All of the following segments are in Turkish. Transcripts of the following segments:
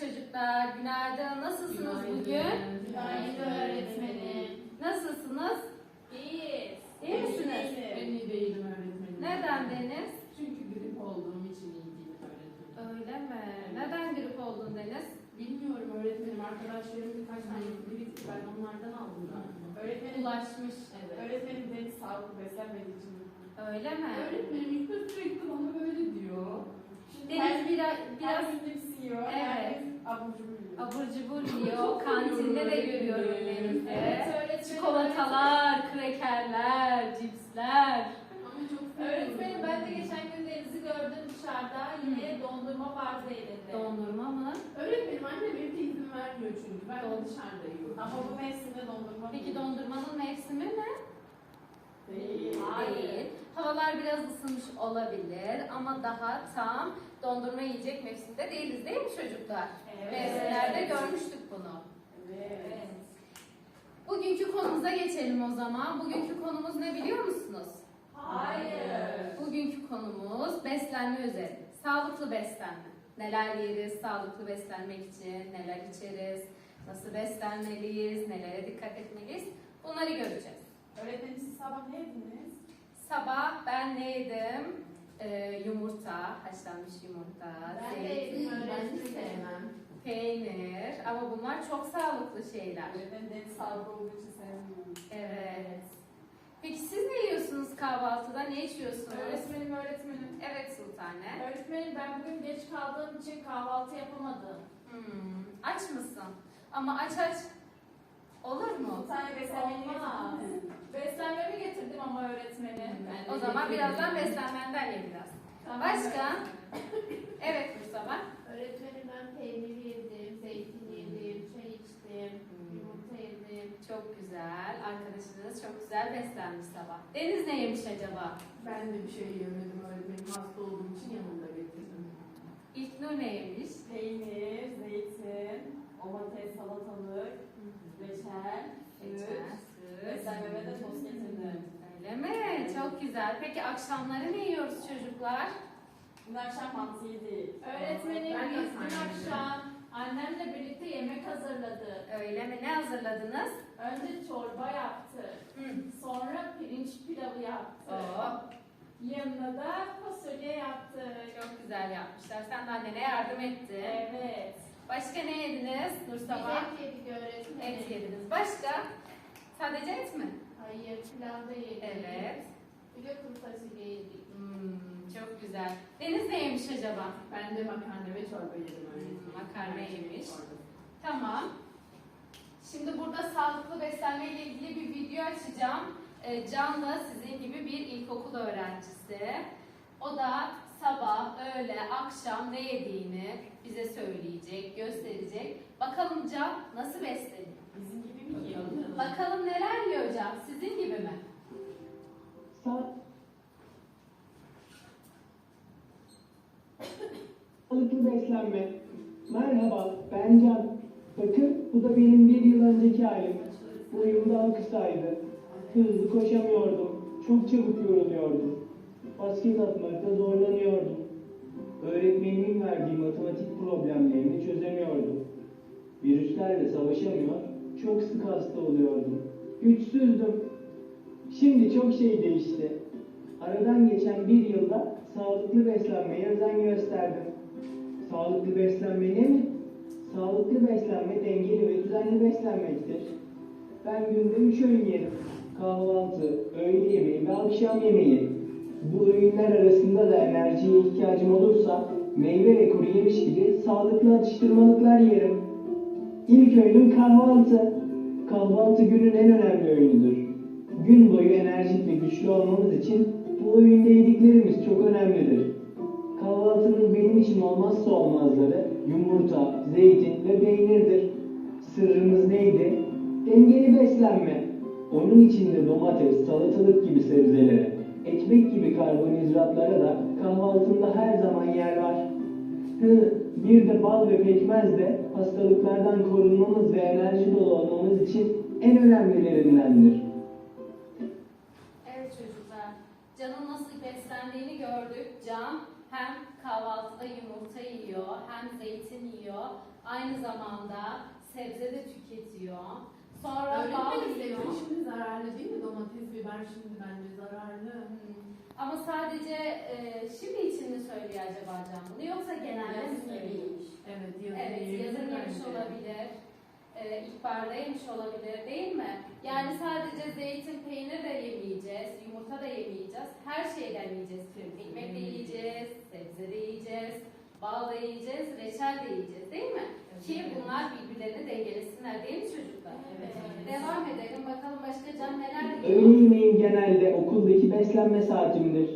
çocuklar, günaydın. Nasılsınız bugün? Günaydın öğretmenim. Nasılsınız? İyiyiz. İyi misiniz? Ben iyi değilim öğretmenim. Neden Deniz? Çünkü grip olduğum için iyi değilim öğretmenim. Öyle mi? Neden grip oldun Deniz? Bilmiyorum öğretmenim. Arkadaşlarım birkaç tane grip ben onlardan aldım galiba. Öğretmenim, Ulaşmış. Evet. öğretmenim beni sağlıklı beslenmediği için. Öyle mi? Öğretmenim ilk sürekli bana böyle diyor. Deniz biraz, Biraz cips yiyor. Evet. Herkes abur cubur yiyor. abur cubur yiyor. Kantinde de görüyorum Deniz'i. Evet öğretmenim. Çikolatalar, krekerler, cipsler. Ama çok Öğretmenim ben de geçen gün Deniz'i gördüm dışarıda. Yine dondurma vardı elinde. Dondurma mı? Öğretmenim anne benim de izin vermiyor çünkü. Ben de dışarıda yiyorum. Ama bu mevsimde dondurma Peki dondurmanın mevsimi mi? Değil. Havalar biraz ısınmış olabilir ama daha tam dondurma yiyecek mevsimde değiliz değil mi çocuklar? Evet. Mevsimlerde görmüştük bunu. Evet. Bugünkü konumuza geçelim o zaman. Bugünkü konumuz ne biliyor musunuz? Hayır. Bugünkü konumuz beslenme üzerine. Sağlıklı beslenme. Neler yeriz sağlıklı beslenmek için, neler içeriz, nasıl beslenmeliyiz, nelere dikkat etmeliyiz bunları göreceğiz. Öğretmenim sabah ne yediniz? Sabah ben ne yedim? Ee, yumurta, haşlanmış yumurta, Ben de zeytin, yedim. De sevmem. peynir ama bunlar çok sağlıklı şeyler. Öğretmenim Deniz sağlıklı olduğu için sevmiyorum. Evet. Peki siz ne yiyorsunuz kahvaltıda? Ne içiyorsunuz? Öğretmenim öğretmenim. Evet Sultane. Öğretmenim ben bugün geç kaldığım için kahvaltı yapamadım. Hmm, aç mısın? Ama aç aç. Olur mu? Tane beslenmeni Olmaz. Beslenmemi getirdim ama öğretmenim. Ben de O zaman getirdim. birazdan beslenmenden ye biraz. Tamam. Başka? Evet Mustafa. Öğretmenim ben peynir yedim, zeytin yedim, çay içtim, yumurta yedim. Çok güzel. Arkadaşınız çok güzel beslenmiş sabah. Deniz ne yemiş acaba? Ben de bir şey yemedim öğretmenim. Hasta olduğum için yanımda getirdim. İlknur ne yemiş? Peynir, zeytin, domates, salatalık, reçel, süt. Beslenmeme de tost getirdim. Öyle mi? Çok güzel. Peki akşamları ne yiyoruz çocuklar? Dün akşam mantı yedik. Öğretmenim Ben de biz dün saydım. akşam annemle birlikte yemek hazırladık. Öyle mi? Ne hazırladınız? Önce çorba yaptı, Hı. sonra pirinç pilavı yaptı. Oo, Yanına da fasulye yaptı. çok güzel yapmışlar. Sen de annene yardım ettin. Evet. Başka ne yediniz Nur Biz sabah? et yedik öğretmenim. Et yediniz. Başka? Sadece et mi? Hayır, pilav da yedik. Evet. Bir de kuru fasulye yedik. Hmm, çok güzel. Deniz ne yemiş acaba? Ben de makarna ve çorba yedim öğretmenim. Hmm, makarna yemiş. Tamam. Şimdi burada sağlıklı beslenme ile ilgili bir video açacağım. Ee, Can da sizin gibi bir ilkokul öğrencisi. O da sabah, öğle, akşam ne yediğini bize söyleyecek, gösterecek. Bakalım Can nasıl besleniyor? Bizim gibi mi yiyor? Bakalım neler yiyor Can? Sizin gibi mi? Sağlıklı beslenme. Merhaba, ben Can. Bakın, bu da benim bir yıl önceki halim. Boyum daha kısaydı. Hızlı koşamıyordum. Çok çabuk yoruluyordum. Basket atmakta zorlanıyordum. Öğretmenimin verdiği matematik problemlerini çözemiyordum. Virüslerle savaşamıyor, çok sık hasta oluyordum. Güçsüzdüm. Şimdi çok şey değişti. Aradan geçen bir yılda sağlıklı beslenmeye özen gösterdim. Sağlıklı beslenme ne mi? Sağlıklı beslenme dengeli ve düzenli beslenmektir. Ben günde üç öğün yerim. Kahvaltı, öğle yemeği ve akşam yemeği. Bu öğünler arasında da enerjiye ihtiyacım olursa meyve ve kuru yemiş gibi sağlıklı atıştırmalıklar yerim. İlk öğünüm kahvaltı. Kahvaltı günün en önemli öğünüdür. Gün boyu enerjik ve güçlü olmamız için bu öğünde yediklerimiz çok önemlidir. Kahvaltının benim için olmazsa olmazları yumurta, zeytin ve peynirdir. Sırrımız neydi? Dengeli beslenme. Onun içinde domates, salatalık gibi sebzelere, ekmek gibi karbonhidratlara da kahvaltında her zaman yer var. Hı, bir de bal ve pekmez de hastalıklardan korunmamız ve enerji dolu olmamız için en önemlilerindendir. Evet çocuklar, Can'ın nasıl beslendiğini gördük. Can hem kahvaltıda yumurta yiyor, hem zeytin yiyor, Aynı zamanda sebze de tüketiyor. Sonra yiyor. sebze şimdi zararlı değil mi? Domates, biber şimdi bence zararlı. Hmm. Ama sadece e, şimdi için mi söylüyor acaba Can bunu yoksa genelde mi söylüyor? Evet, yazın Evet, yazın yemiş olabilir. E, ilkbaharda yemiş olabilir değil mi? Yani sadece zeytin, peynir de yemeyeceğiz, yumurta da yemeyeceğiz. Her şeyden yiyeceğiz. Ekmek de yiyeceğiz, sebze de yiyeceğiz, bal da yiyeceğiz, reçel de yiyeceğiz değil mi? Ki bunlar birbirlerini dengelesinler değil mi çocuklar? Evet. Devam edelim bakalım başka Can neler Öğle yemeğim genelde okuldaki beslenme saatimdir.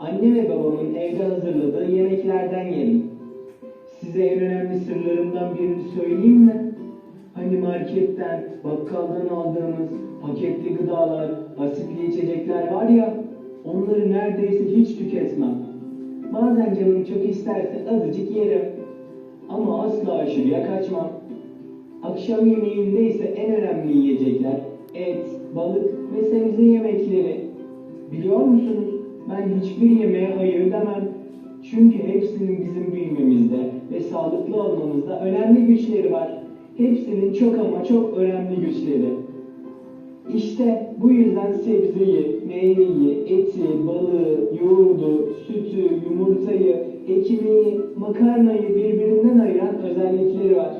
Anne ve babamın evde hazırladığı yemeklerden yerim. Size en önemli sırlarımdan birini söyleyeyim mi? Hani marketten, bakkaldan aldığımız paketli gıdalar, asitli içecekler var ya, onları neredeyse hiç tüketmem. Bazen canım çok isterse azıcık yerim. Ama asla aşırıya kaçmam. Akşam yemeğinde ise en önemli yiyecekler et, balık ve sebze yemekleri. Biliyor musunuz? Ben hiçbir yemeğe hayır demem. Çünkü hepsinin bizim büyümemizde ve sağlıklı olmamızda önemli güçleri var. Hepsinin çok ama çok önemli güçleri. İşte bu yüzden sebzeyi, meyveyi, eti, balığı, yoğurdu, sütü, yumurtayı, ekmeği, makarnayı birbirinden ayıran özellikleri var.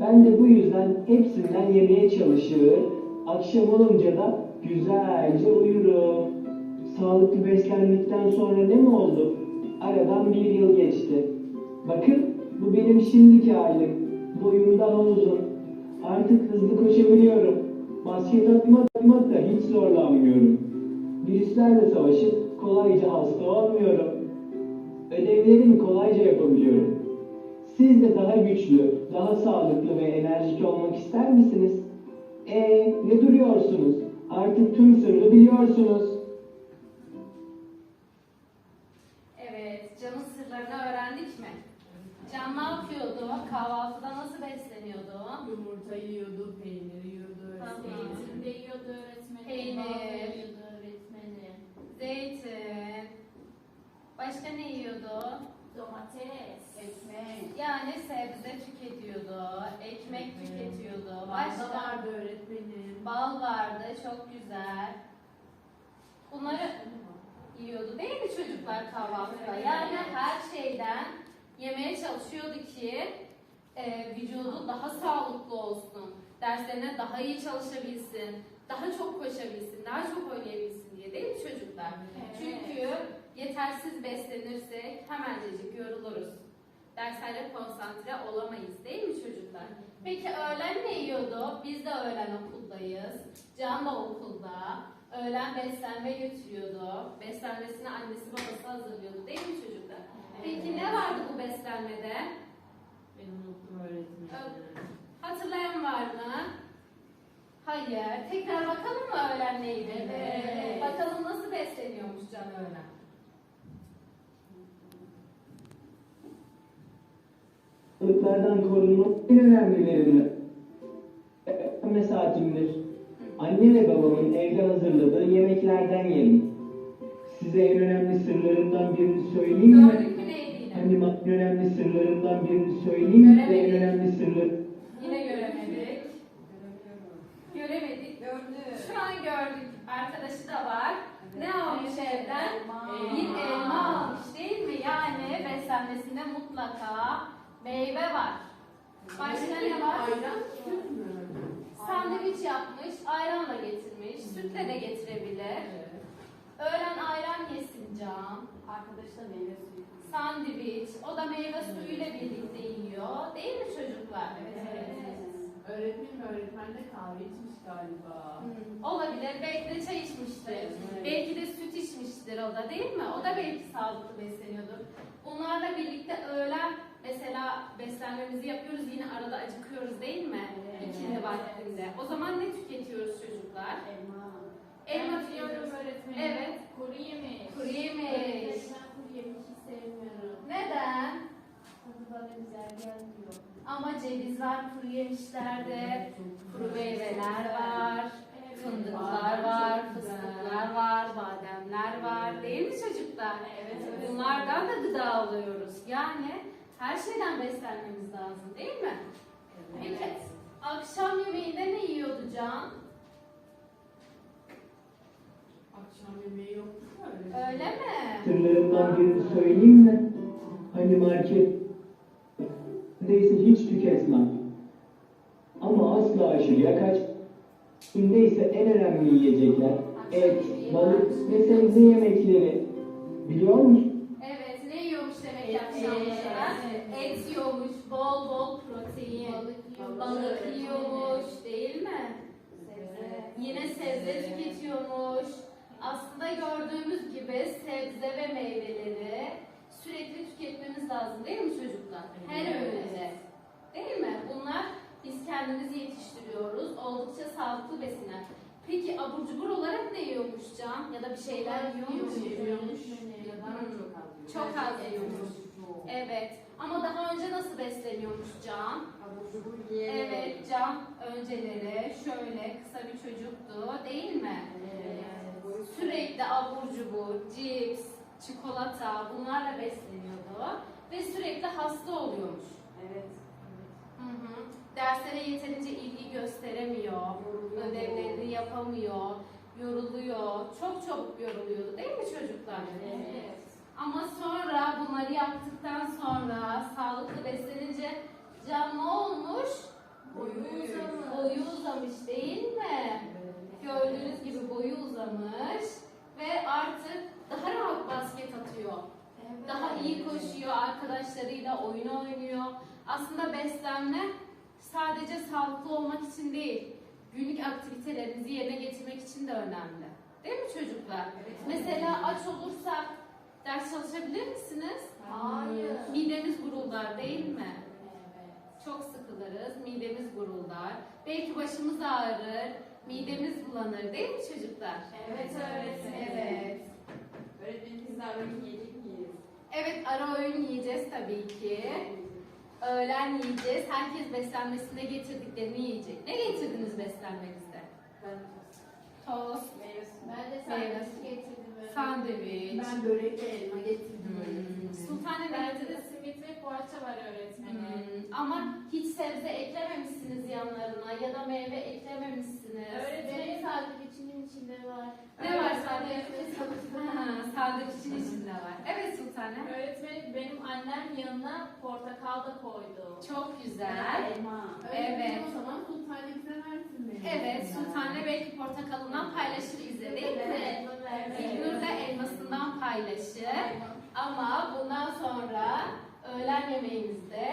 Ben de bu yüzden hepsinden yemeye çalışır, akşam olunca da güzelce uyurum. Sağlıklı beslendikten sonra ne mi oldu? Aradan bir yıl geçti. Bakın bu benim şimdiki halim. Boyumdan uzun. Artık hızlı koşabiliyorum. Basket atmak, atmak da hiç zorlanmıyorum. Virüslerle savaşıp kolayca hasta olmuyorum. Ödevlerimi kolayca yapabiliyorum. Siz de daha güçlü, daha sağlıklı ve enerjik olmak ister misiniz? E ne duruyorsunuz? Artık tüm sırrı biliyorsunuz. Başka ne yiyordu? Domates. Ekmek. Yani sebze tüketiyordu, ekmek Evet. tüketiyordu. Başka Başka vardı öğretmenim. bal vardı, çok güzel. Bunları yiyordu değil mi çocuklar kahvaltıda? Yani her şeyden yemeye çalışıyordu ki e, vücudu daha sağlıklı olsun, derslerine daha iyi çalışabilsin, daha çok koşabilsin, daha çok oynayabilsin diye değil mi çocuklar? Çünkü yetersiz beslenirsek hemencecik yoruluruz. Derslere konsantre olamayız değil mi çocuklar? Peki öğlen ne yiyordu? Biz de öğlen okuldayız. Can da okulda. Öğlen beslenme götürüyordu. Beslenmesini annesi babası hazırlıyordu değil mi çocuklar? Peki ne vardı bu beslenmede? Ben unuttum öğretmenim. Hatırlayan var mı? Hayır. Tekrar bakalım mı öğlen neydi? Evet. Bakalım nasıl besleniyormuş Can öğlen. Hastalıklardan korunmak en önemlilerini. Beslenme saatimdir. Anne ve babamın evde hazırladığı yemeklerden yerim. Size en önemli sırlarımdan birini söyleyeyim mi? Gördük? Hani en önemli sırlarımdan birini söyleyeyim mi? Size en önemli sırlar... Yine göremedik. Göremedik. Gördüm. Şu an gördük. Arkadaşı da var. Ne almış evden? Elma. Bir elma almış değil mi? Yani beslenmesinde mutlaka meyve var. Başka ne var? Ayran? Sandviç yapmış, ayranla getirmiş, sütle de getirebilir. Öğlen ayran yesin Can. Arkadaş da meyve suyu. Sandviç, o da meyve suyuyla birlikte yiyor. Değil mi çocuklar? Öğretmenim öğretmen de kahve içmiş galiba. Hmm, Olabilir. Belki de çay içmiştir. Evet. Belki de süt içmiştir o da değil mi? O da belki sağlıklı besleniyordur. Bunlarla birlikte öğlen beslenmemizi yapıyoruz. Yine arada acıkıyoruz değil mi? Evet. İkindi vaktinde. O zaman ne tüketiyoruz çocuklar? Elma. Elma Ben öğretmenim. Evet. Kuru yemiş. Kuru yemiş. Evet, ben kuru yemiş hiç sevmiyorum. Neden? Tadı bana güzel gelmiyor. Ama ceviz var kuru yemişlerde. Kuru meyveler var. Fındıklar var, fıstıklar var, bademler var. Değil mi çocuklar? Evet, evet. Bunlardan da gıda alıyoruz. Yani Her şeyden beslenmemiz lazım değil mi? Peki akşam yemeğinde ne yiyordu Can? Akşam yemeği yoktu öyle. Öyle mi? Sırlarımdan birini söyleyeyim mi? Hani market neredeyse hiç tüketmem. Ama asla aşırıya kaç. ise en önemli yiyecekler et, balık ve sebze yemekleri. Biliyor musun? Demek ki Et, yiyormuş, bol bol protein. Balık yiyormuş değil mi? Sebze. Yine sebze tüketiyormuş. Aslında gördüğümüz gibi sebze ve meyveleri sürekli tüketmemiz lazım değil mi çocuklar? Her öğünde. Değil mi? Bunlar biz kendimiz yetiştiriyoruz. Oldukça sağlıklı besinler. Peki abur cubur olarak ne yiyormuş Can? Ya da bir şeyler yiyormuş. Yiyormuş. Hani Ya da çok az. Yiyormuş. Evet. Ama daha önce nasıl besleniyormuş Can? Evet, Can önceleri şöyle kısa bir çocuktu değil mi? Sürekli abur cubur, cips, çikolata bunlarla besleniyordu ve sürekli hasta oluyormuş. Hı hı. Derslere yeterince ilgi gösteremiyor, ödevlerini yapamıyor, yoruluyor, çok çabuk yoruluyordu değil mi çocuklar? Ama sonra bunları yaptıktan sonra sağlıklı beslenince can ne olmuş? Boyu uzamış. Boyu uzamış değil mi? Gördüğünüz gibi boyu uzamış ve artık daha rahat basket atıyor. Daha iyi koşuyor, arkadaşlarıyla oyun oynuyor. Aslında beslenme sadece sağlıklı olmak için değil, günlük aktivitelerinizi yerine getirmek için de önemli. Değil mi çocuklar? Mesela aç olursak ders çalışabilir misiniz? Hayır. Midemiz guruldar değil mi? Çok sıkılırız, midemiz guruldar. Belki başımız ağrır, midemiz bulanır değil mi çocuklar? Evet öğretmenim. Evet. Öğretmenim biz daha öğün yedik miyiz? Evet ara öğün yiyeceğiz tabii ki. Öğlen yiyeceğiz. Herkes beslenmesine getirdiklerini yiyecek. Ne getirdiniz beslenmenizde? Ben Tost, meyve suyu. Ben de sandviç getirdim. Sandviç. Ben börek ve elma getirdim. Hmm. Sultane ne Bende de simit ve poğaça var öğretmenim. Hmm. Ama hiç sebze eklememişsiniz yanlarına ya da meyve eklememişsiniz. Benim sandviçimin içinde var. Ne var sandviçin? Sandviçin içinde var. Evet Sultane. Öğretmenim benim annem yanına portakal da koydu. Çok güzel. Elma. Evet. O zaman sultane bize versin beni. Evet, Sultane belki portakalından paylaşır bize değil mi? İlnur da elmasından paylaşır. Ama bundan sonra öğlen yemeğimizde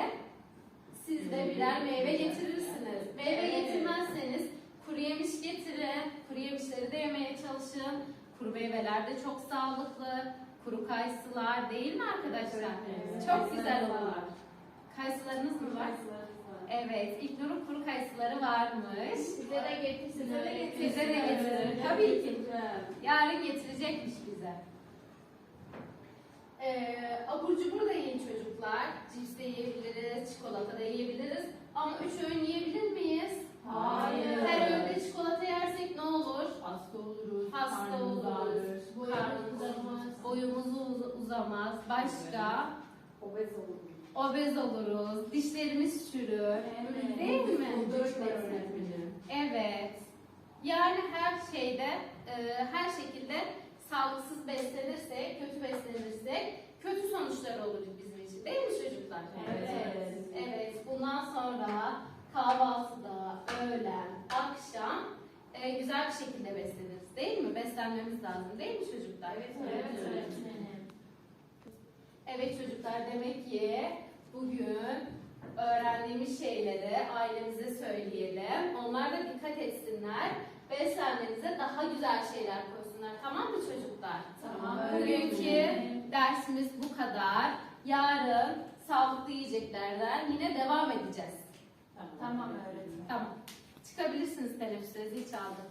siz de birer meyve getirirsiniz. Meyve getirmezseniz kuru yemiş getirin. Kuru yemişleri de yemeye çalışın. Kuru meyveler de çok sağlıklı. Kuru kayısılar değil mi arkadaşlar? Çok güzel olur. Kayısılarınız mı var? Evet, İlknur'un kuru varmış. Size de getirsin. Size de getirsin. Bize de getirir. Tabii ki. Yarın getirecekmiş bize. Ee, abur cubur da yiyin çocuklar. Cips de yiyebiliriz, çikolata da yiyebiliriz. Ama üç öğün yiyebilir miyiz? Hayır. Her öğünde çikolata yersek ne olur? Hasta oluruz. Hasta oluruz. Karnımız uzamaz. Boyumuz uz- uzamaz. Başka? Obez olur. Obez oluruz. Dişlerimiz çürür. Değil mi? Dört var öğretmenim. Evet. Yani her şeyde, e, her şekilde sağlıksız beslenirsek, kötü beslenirsek kötü sonuçlar olur bizim için. Değil mi çocuklar? Evet. Evet. Bundan sonra kahvaltıda, öğlen, akşam e, güzel bir şekilde besleniriz. Değil mi? Beslenmemiz lazım. Değil mi çocuklar? Evet Evet, öğretmenim. Evet çocuklar demek ki bugün öğrendiğimiz şeyleri ailemize söyleyelim. Onlar da dikkat etsinler. Beslenmenize daha güzel şeyler koysunlar. Tamam mı çocuklar? Tamam. Bugünkü dersimiz bu kadar. Yarın sağlıklı yiyeceklerden yine devam edeceğiz. Tamam öğretmenim. Tamam. Çıkabilirsiniz teneffüse zil çaldı.